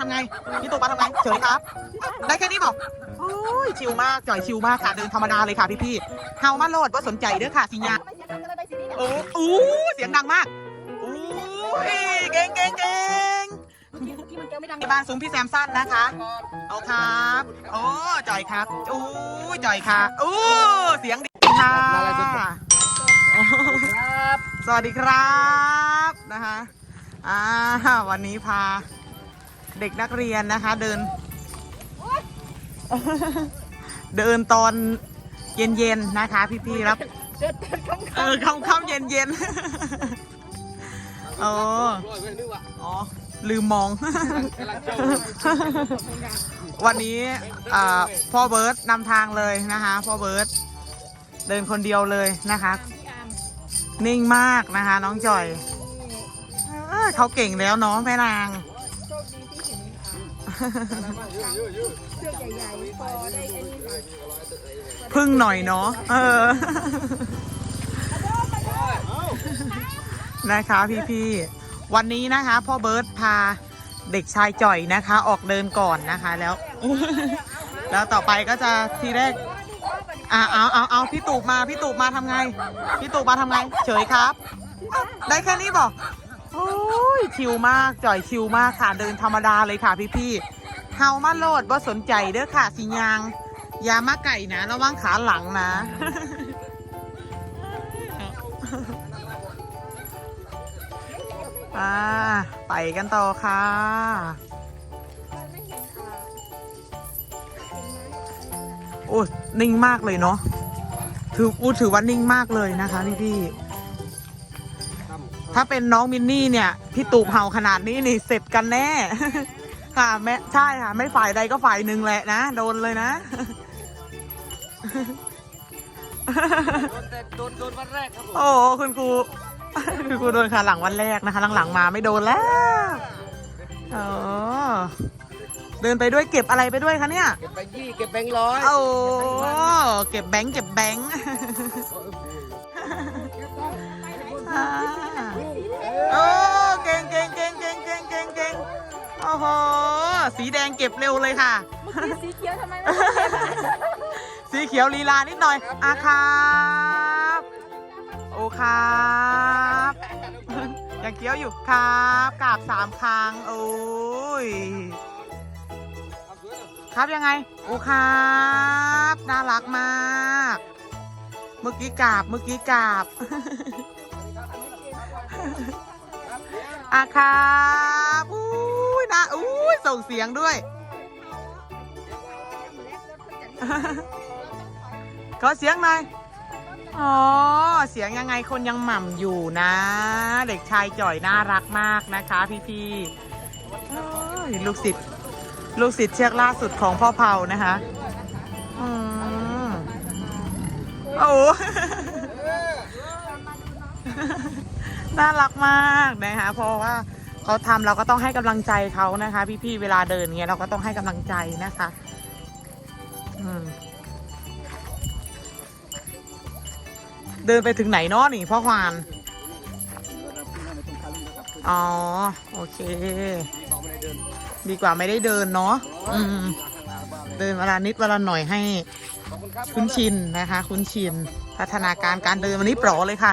ทำไงพี่ตู่มาทำไงเฉยครับ ได้แค่นี้บอกโอ้ยชิลมากจ่อยชิลมากค่ะเดินธรรมดาเลยค่ะพี่พี่ๆเฮามาโลดว่าสนใจเด้อค่ะสิญญาโอ้โอ้เสียงดังมากโอ้ยเก่งเก่งเก่งที่มันแก้วไม่ดังที่บ้านซุ้มพี่แซมสั้นนะคะเอาครับโอ้จ่อยครับโอ้ยจ่อยค่ะโอ้เสียงดีค่ะโอ้ครับสวัสดีครับนะคะอ่าวันนี้พา เด็กนักเรียนนะคะ เดิน เดินตอนเย็นๆนะคะ พี่ๆรับเดินเดินข้างเออค่ำๆเย็นๆโอ้อ๋อลืมมอง วันนี้อ่าพ่อเบิร์ตนำทางเลยนะคะพ่อเบิร์ตเดินคนเดียวเลยนะคะพี่อาร์มนิ่งมากนะคะ น้องจอยเอ้ยเขาเก่งแล้วเนาะแม่นาง เสื้อใหญ่ๆพอได้อันนี้พึ่งหน่อยเนาะเออนะคะพี่ๆวันนี้นะคะ พ่อเบิร์ตพาเด็กชายจ่อยนะคะ ออกเดินก่อนนะคะแล้ว แล้วต่อไปก็จะทีแรกอ่าเอาเอาเอาพี่ตูบมาพี่ตูบมาทำไง พี่ตูบมาทำไง เฉยครับ ได้แค่นี้บอก ยชิวมากจ่อยชิวมากค่ะเดินธรรมดาเลยค่ะพี่ๆเฮามาโลดว่าสนใจเด้อค่ะสิยาง ยามาไก่นะระวังขาหลังนะอ่าไปกันต่อค่ะโอ้นิ่งมากเลยเนาะถืออูถือว่านิ่งมากเลยนะคะพี่พี่ๆ ถ้าเป็นน้องมินนี่เนี่ยพี่ตูบเห่าขนาดนี้นี่เสร็จกันแน่ ค่ะแม่ใช่ค่ะไม่ฝ่ายใดก็ฝ่ายหนึ่งแหละนะโดนเลยนะ โดนโดนวันแรกครับผมโอ้คุณครูคุณครูโดนค่ะหลังวันแรกนะคะหลังๆมาไม่โดนแล้วอ๋อเดินไปด้วยเก็บอะไรไปด้วยคะเนี่ย เก็บแบงค์ยี่เก็บแบงค์ร้อยโอ้เก็บแบงค์เก็บแบงค์อ่า โอ้เก่งเก่งเก่งเก่งเก่งเก่งเก่งโอ้โหสีแดงเก็บเร็วเลยค่ะ เมื่อกี้สีเขียวทำไมไม่เก็บอะสีเขียวลีลานิดหน่อยอาครับโอ้ครับยังเคี้ยวอยู่ครับกราบสามครั้งโอ้ยครับยังไง โอ้ครับน่ารักมาก เมื่อกี้กราบเมื่อกี้กราบ อาครับอุ้ยนะอุ้ยส่งเสียงด้วย ขอเสียงหน่อย อ๋อ เสียงยังไงคนยังหม่ำอยู่นะ เด็กชายจ่อยน่ารักมากนะคะ พี่ๆเอ้ยลูกศิษย์ลูกศิษย์เชือกล่าสุดของพ่อเผานะคะอืมโอ้โห น่ารักมากนะคะ เพราะว่าเขาทำเราก็ต้องให้กำลังใจเขานะคะ พี่ๆเวลาเดินเงี้ยเราก็ต้องให้กำลังใจนะคะ อืมเดินไปถึงไหนเนาะนี่พ่อควานอ๋อ โอเค ดีกว่าไม่ได้เดินเนาะอืม เดินเวลานิดเวลาหน่อยให้ คุ้นชินนะคะ คุ้นชิน พัฒนาการการเดินวันนี้โปรเลยค่ะ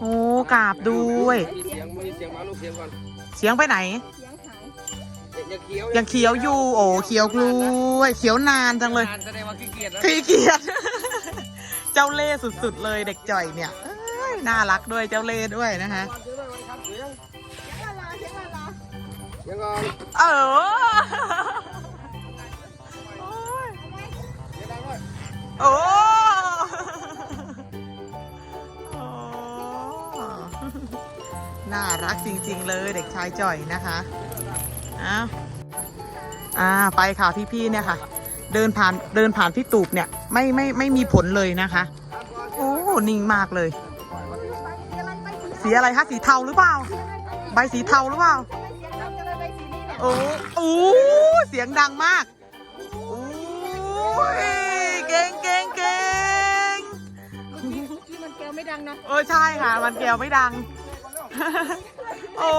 โอ้กราบด้วยมีเสียงมีเสียงมาลูกเสียงก่อนเสียงไปไหนอย่าเคี้ยวยังเขียวอยู่ โอ้เขียวกล้วยเขียวนานจังเลยนานแสดงว่าขี้เกียจแล้วขี้เกียจเจ้าเล่ห์สุดๆเลยเด็กจ่อยเนี่ยเอ้ยน่ารักด้วยเจ้าเล่ห์ด้วยนะคะเสียงด้วยครับเสียงเสียงก่อนเออายจ่อยนะคะอ้าวอ่าไปค่ะพี่ๆเนี่ยค่ะ เดินผ่านเดินผ่านพี่ตูบเนี่ยไม่ไม่ไม่มีผลเลยนะคะ โอ้นิ่งมากเลย สีอะไรคะสีเทาหรือเปล่า ใบสีเทาหรือเปล่าโอ้โอ้เสียงดังมากโอ้ยเก่งเก่งเก่งที่มันแก้วไม่ดังนะเออใช่ค่ะ มันแก้วไม่ดัง โอ้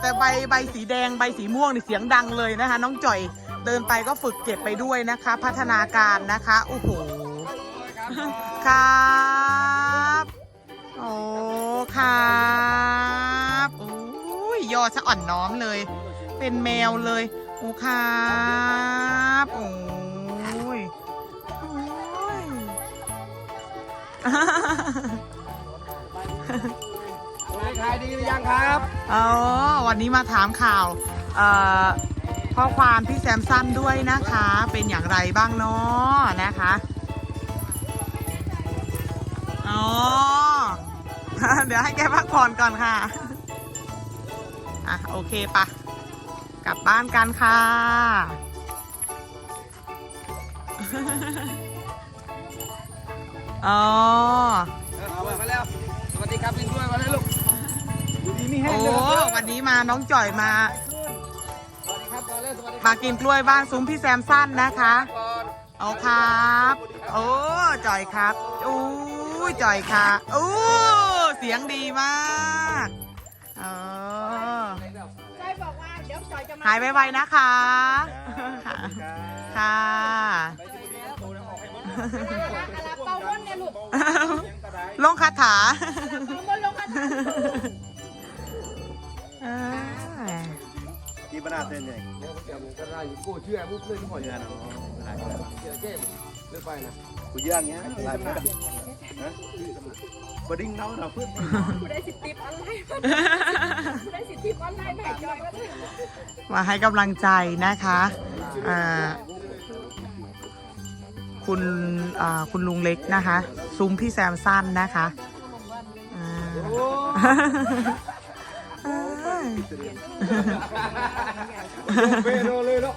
แต่ใบใบสีแดงใบสีม่วงนี่เสียงดังเลยนะคะ น้องจ่อยเดินไปก็ฝึกเก็บไปด้วยนะคะ พัฒนาการนะคะโอ้โหครับโอ้ครับโอ้ยยอดสะอ่อนน้อมเลย เป็นแมวเลยโอ้ครับโอ้ยโอ้ย ขายดีหรือยังครับอ๋อวันนี้มาถามข่าวเอ่อข้อความพี่แซมสันด้วยนะคะ เป็นอย่างไรบ้างเนาะนะคะอ๋อเดี๋ยวให้แกพักผ่อนก่อนค่ะ อะ โอเคปะกลับบ้านกันค่ะ อ๋อ เอามาแล้ว สวัสดีครับพี่ด้วยมาแล้วลูกอยู่ ดีไม่แห้โอ้งเลยครับวันนี้มาน้องจ่อยมา สวัสดีครับก่อนเลยสวัสดีมากินกล้วยบ้านซุ้มพี่แซมสั้นนะคะ ก่อนเอาครับ โอ้จ่อยครับอู้จ่อยค่ะอู้เสียงดีมากเออจอยบอกว่าเดี๋ยวจอยจะมาหายไวๆนะคะ ค่ะค่ะอะไรเป่าวนเนี่ยลูกลงคาถา เป่าวนลงกัน อ่าที่บ้านเต้นใหญ่เดี๋ยวผมจะได้อยู่กู้เชื่อมุกเลยที่หมดเยเนี่ยอนะเชื่อเจ๊เลือกไปนะกูเยอเงี้ยหลายแบบนะบดิ้งเน่าเราเพื่อนผู้ได้สิทธิ์ออนไลน์ผู้ได้สิทธิ์ออนไลน์แม่จอยมาให้กำลังใจนะคะอ่าคุณคุณลุงเล็กนะคะ ซุ้มพี่แซมสั้นนะคะอ่า เปโดเลยเนาะ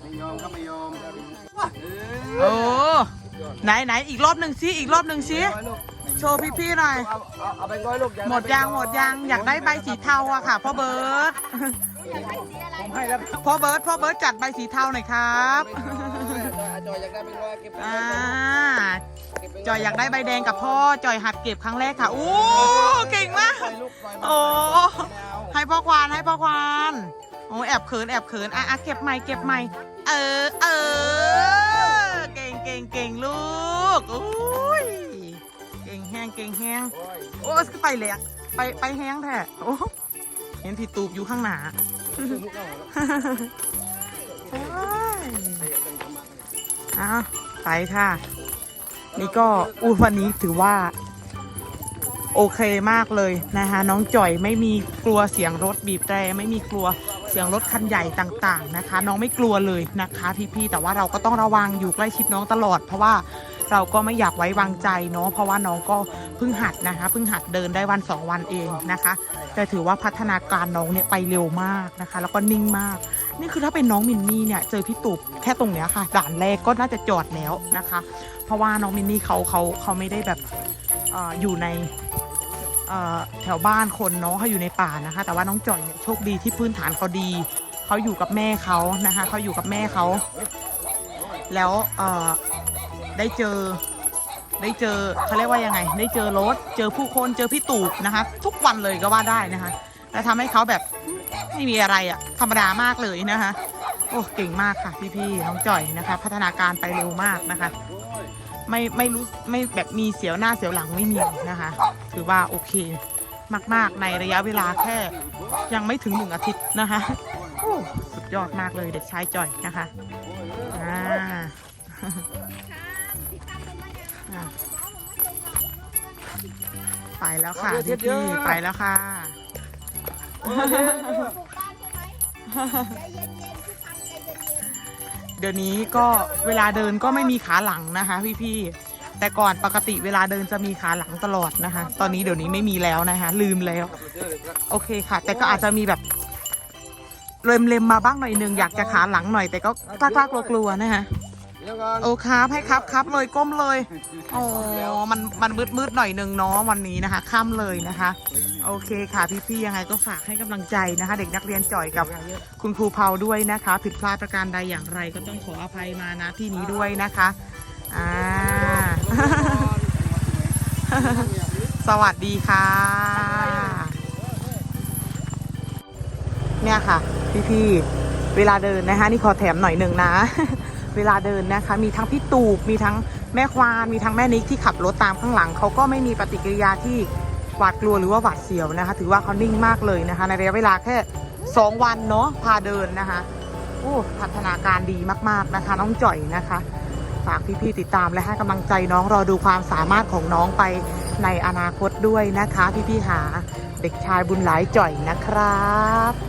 ไม่ยอมก็ไม่ยอมโอ้ไหนไหนอีกรอบหนึ่งซิอีกรอบหนึ่งซิโชว์พี่ๆหน่อยเอาเอาเอาไปร้อยหมดยางหมดยางอยากได้ใบสีเทาอะค่ะพ่อเบิร์ตผมให้แล้วพ่อเบิร์ตพ่อเบิร์ตจัดใบสีเทาหน่อยครับจอยอยากได้เป็นร้อยเก็บอ่าจอยอยากได้ใบแดงกับพ่อจอยหัดเก็บครั้งแรกค่ะโอ้เก่งมากโอ้ ให้พ่อควานให้พ่อควานโอ้แอบเขินแอบเขินอะอะเก็บใหม่เก็บใหม่เออเออเก่งเก่งเก่งลูกอุ้ยเก่งแห้งเก่งแห้งโอ้ไปเลยไปไปแห้งแท้โอ้เห็นพี่ตูบอยู่ข้างหน้าอ้ยเอาไปค่ะ นี่ก็อู้วันนี้ถือว่า โอเคมากเลยนะคะน้องจ่อยไม่มีกลัวเสียงรถบีบแตรไม่มีกลัวเสียงรถคันใหญ่ต่างๆนะคะ น้องไม่กลัวเลยนะคะพี่ๆแต่ว่าเราก็ต้องระวังอยู่ใกล้ชิดน้องตลอด เพราะว่าเราก็ไม่อยากไว้วางใจเนาะเพราะว่าน้องก็เพิ่งหัดนะคะเพิ่งหัดเดินได้วันสองวันเองนะคะ แต่ถือว่าพัฒนาการน้องเนี่ยไปเร็วมากนะคะ แล้วก็นิ่งมาก นี่คือถ้าเป็นน้องมินนี่เนี่ยเจอพี่ตุบแค่ตรงเนี้ยค่ะ ด่านแรกก็น่าจะจอดแล้วนะคะ เพราะว่าน้องมินนี่เขาเขาเขาไม่ได้แบบเอออยู่ใน แถวบ้านคนเนาะเขาอยู่ในป่านะคะ แต่ว่าน้องจ่อยเนี่ยโชคดีที่พื้นฐานเขาดี เขาอยู่กับแม่เขานะคะ เขาอยู่กับแม่เขา แล้วได้เจอได้เจอเขาเรียกว่ายังไง ได้เจอรถ เจอผู้คนเจอพี่ตูบนะคะ ทุกวันเลยก็ว่าได้นะคะ และทำให้เขาแบบไม่มีอะไรอะธรรมดามากเลยนะคะ โอ้เก่งมากค่ะพี่ๆน้องจ่อยนะคะ พัฒนาการไปเร็วมากนะคะ ไม่ไม่รู้ไม่แบบมีเสียวหน้าเสียวหลังไม่มีนะคะถือว่าโอเคมาก ๆ ในระยะเวลาแค่ ยังไม่ถึงหนึ่งอาทิตย์นะคะโอ้สุดยอดมากเลยเด็กชายจ่อยนะคะอ่าอะไปแล้วค่ะพี่ๆไปแล้วค่ะ เดี๋ยวนี้ก็เวลาเดินก็ไม่มีขาหลังนะคะ พี่ๆ แต่ก่อนปกติเวลาเดินจะมีขาหลังตลอดนะคะ ตอนนี้เดี๋ยวนี้ไม่มีแล้วนะคะ ลืมแล้ว โอเคค่ะ แต่ก็อาจจะมีแบบเล็มๆมาบ้างหน่อยนึงอยากจะขาหลังหน่อยแต่ก็กล้ากลัวๆนะคะ เดี๋ยวก่อนโอ้ครับให้ครับครับเลยก้มเลยโอ้มันมันมืดมืดๆหน่อยนึงเนาะวันนี้นะคะค่ำเลยนะคะ โอเคค่ะพี่ๆยังไงก็ฝากให้กำลังใจนะคะ เด็กนักเรียนจ่อยกับคุณครูเผาด้วยนะคะ ผิดพลาดประการใดอย่างไรก็ต้องขออภัยมานะที่นี้ด้วยนะคะอ่าสวัสดีค่ะ เนี่ยค่ะ พี่ๆเวลาเดินนะคะ นี่ขอแถมหน่อยหนึ่งนะ เวลาเดินนะคะ มีทั้งพี่ตูบมีทั้งแม่ควานมีทั้งแม่นิกที่ขับรถตามข้างหลังเขาก็ไม่มีปฏิกิริยาที่หวาดกลัวหรือว่าหวาดเสียวนะคะ ถือว่าเขานิ่งมากเลยนะคะ ในระยะเวลาแค่ 2 วันเนาะพาเดินนะคะโอ้พัฒนาการดีมากๆนะคะ น้องจ่อยนะคะฝากพี่ๆติดตามและให้กำลังใจน้องรอดูความสามารถของน้องไปในอนาคตด้วยนะคะ พี่ๆหาเด็กชายบุญหลายจ่อยนะครับ